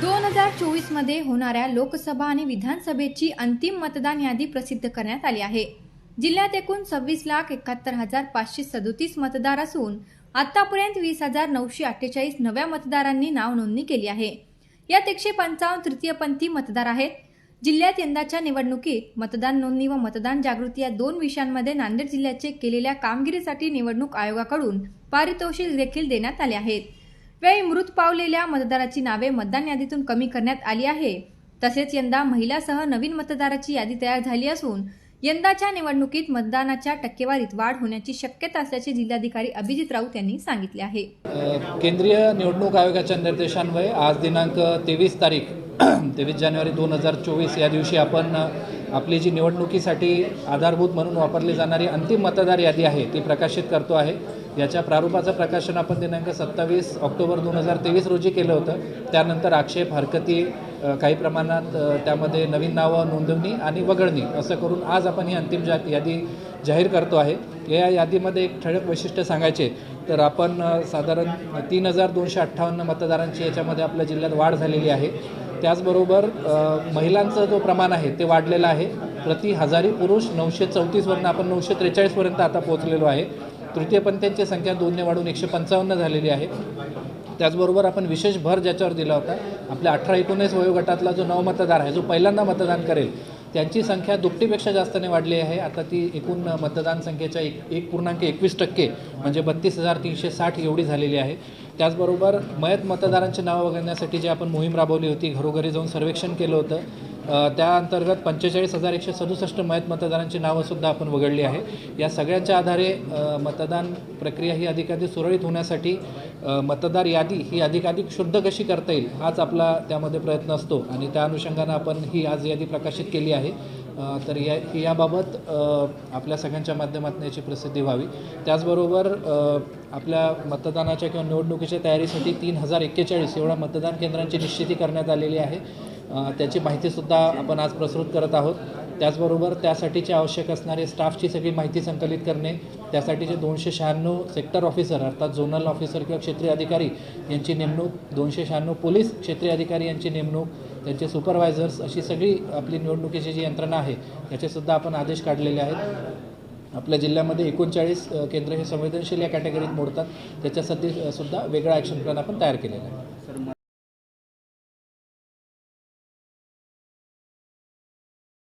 दोन हजार चोवीसमध्ये होणाऱ्या लोकसभा आणि विधानसभेची अंतिम मतदान यादी प्रसिद्ध करण्यात आली आहे. जिल्ह्यात एकूण सव्वीस लाख एकाहत्तर हजार पाचशे सदोतीस मतदार असून आतापर्यंत वीस हजार नऊशे अठ्ठेचाळीस नव्या मतदारांनी नाव नोंदणी केली आहे. यात एकशे पंचावन्न तृतीयपंथी मतदार आहेत. जिल्ह्यात यंदाच्या निवडणुकीत मतदान नोंदणी व मतदान जागृती या दोन विषयांमध्ये नांदेड जिल्ह्याचे केलेल्या कामगिरीसाठी निवडणूक आयोगाकडून पारितोषिक देखील देण्यात आले आहेत. वेळी मृत पावलेल्या मतदाराची नावे मतदान यादीतून कमी करण्यात आली आहे. तसेच यंदा महिलासह नवीन मतदाराची यादी तयार झाली असून यंदाच्या निवडणुकीत मतदानाच्या टक्केवारीत वाढ होण्याची शक्यता असल्याचे जिल्हाधिकारी अभिजित राऊत यांनी सांगितले आहे. केंद्रीय निवडणूक आयोगाच्या निर्देशान्वये आज दिनांक तेवीस तारीख तेवीस जानेवारी दोन हजार चोवीस या दिवशी आपण आपली जी निवडणुकीसाठी आधारभूत म्हणून वापरली जाणारी अंतिम मतदार यादी आहे ती प्रकाशित करतो आहे. याच्या प्रारूपाचं प्रकाशन आपण दिनांक सत्तावीस ऑक्टोबर दोन हजार तेवीस रोजी केलं होतं. त्यानंतर आक्षेप हरकती काही प्रमाणात त्यामध्ये नवीन नावं नोंदवणी आणि वगळणी असं करून आज आपण ही अंतिम जा यादी जाहीर करतो आहे. या यादीमध्ये एक ठळक वैशिष्ट्य सांगायचे तर आपण साधारण तीन हजार दोनशे अठ्ठावन्न मतदारांची याच्यामध्ये आपल्या जिल्ह्यात वाढ झालेली आहे. त्याचबरोबर महिलांचं जो प्रमाण आहे ते वाढलेलं आहे. प्रति हजारी पुरुष नऊशे चौतीसवरनं आपण नऊशे त्रेचाळीसपर्यंत आता पोहोचलेलो आहे. तृतीयपंथ्यांची संख्या दोनने वाढून एकशे पंचावन्न झालेली आहे. त्याचबरोबर आपण विशेष भर ज्याच्यावर दिला होता आपल्या अठरा एकोणीस वयोगटातला जो नवमतदार आहे जो पहिल्यांदा मतदान करेल त्यांची संख्या दुपटीपेक्षा जास्तने वाढली आहे. आता ती एकूण मतदान संख्येच्या एक एक पूर्णांक एकवीस टक्के म्हणजे बत्तीस हजार तीनशे साठ एवढी झालेली आहे. त्याचबरोबर मयत मतदारांची नावं वगळण्यासाठी जी आपण मोहीम राबवली होती घरोघरी जाऊन सर्वेक्षण केलं होतं त्या अंतर्गत पंचेचाळीस हजार एकशे सदुसष्ट मयत मतदारांची नावंसुद्धा आपण वगळली आहे. या सगळ्यांच्या आधारे मतदान प्रक्रिया ही अधिकाधिक सुरळीत होण्यासाठी मतदार यादी ही अधिकाधिक शुद्ध कशी करता येईल हाच आपला त्यामध्ये प्रयत्न असतो आणि त्या अनुषंगानं आपण ही आज यादी प्रकाशित केली आहे. तर या ही याबाबत आपल्या सगळ्यांच्या माध्यमातून याची प्रसिद्धी व्हावी. त्याचबरोबर आपल्या मतदानाच्या किंवा निवडणुकीच्या तयारीसाठी तीन हजार एक्केचाळीस एवढ्या मतदान केंद्रांची निश्चिती करण्यात आलेली आहे. त्याची माहितीसुद्धा आपण आज प्रसृत करत आहोत. त्याचबरोबर त्यासाठीचे आवश्यक असणारे स्टाफची सगळी माहिती संकलित करणे त्यासाठीचे दोनशे शहाण्णव सेक्टर ऑफिसर अर्थात झोनल ऑफिसर किंवा क्षेत्रीय अधिकारी यांची नेमणूक दोनशे शहाण्णव पोलीस क्षेत्रीय अधिकारी यांची नेमणूक त्यांचे सुपरवायझर्स अशी सगळी आपली निवडणुकीची जी यंत्रणा आहे याचेसुद्धा आपण आदेश काढलेले आहेत. आपल्या जिल्ह्यामध्ये एकोणचाळीस केंद्र हे संवेदनशील या कॅटेगरीत मोडतात. त्याच्यासाठी सुद्धा वेगळा ॲक्शन प्लॅन आपण तयार केलेला आहे.